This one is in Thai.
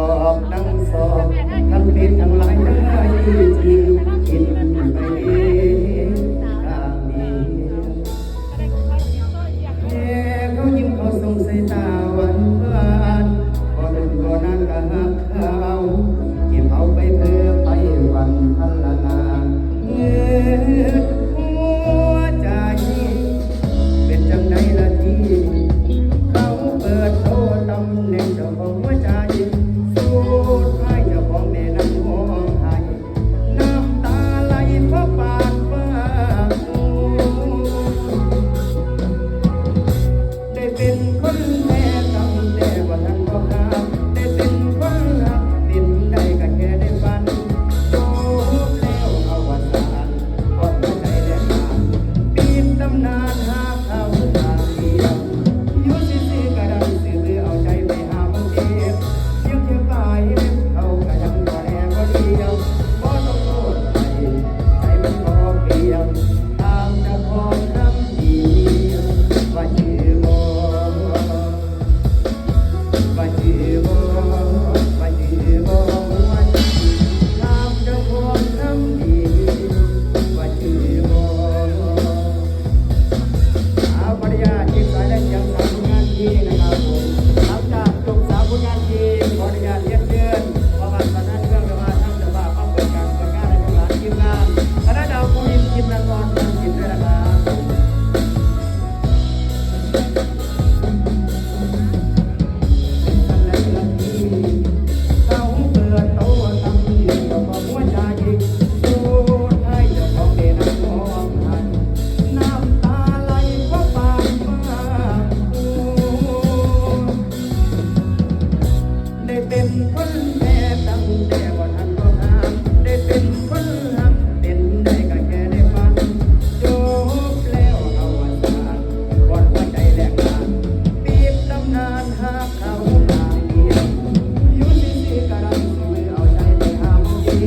อบนั่งสอบทั้งเด็ดทั้งหลายได้จริงกินไปเองตามนี้แม่เขายิ้มเขาส่งสายตาหวานพอเดินก็นั่งกับเขาเก็บเอาไปเพื่อไปวันพัลลานาเงือ Lord God.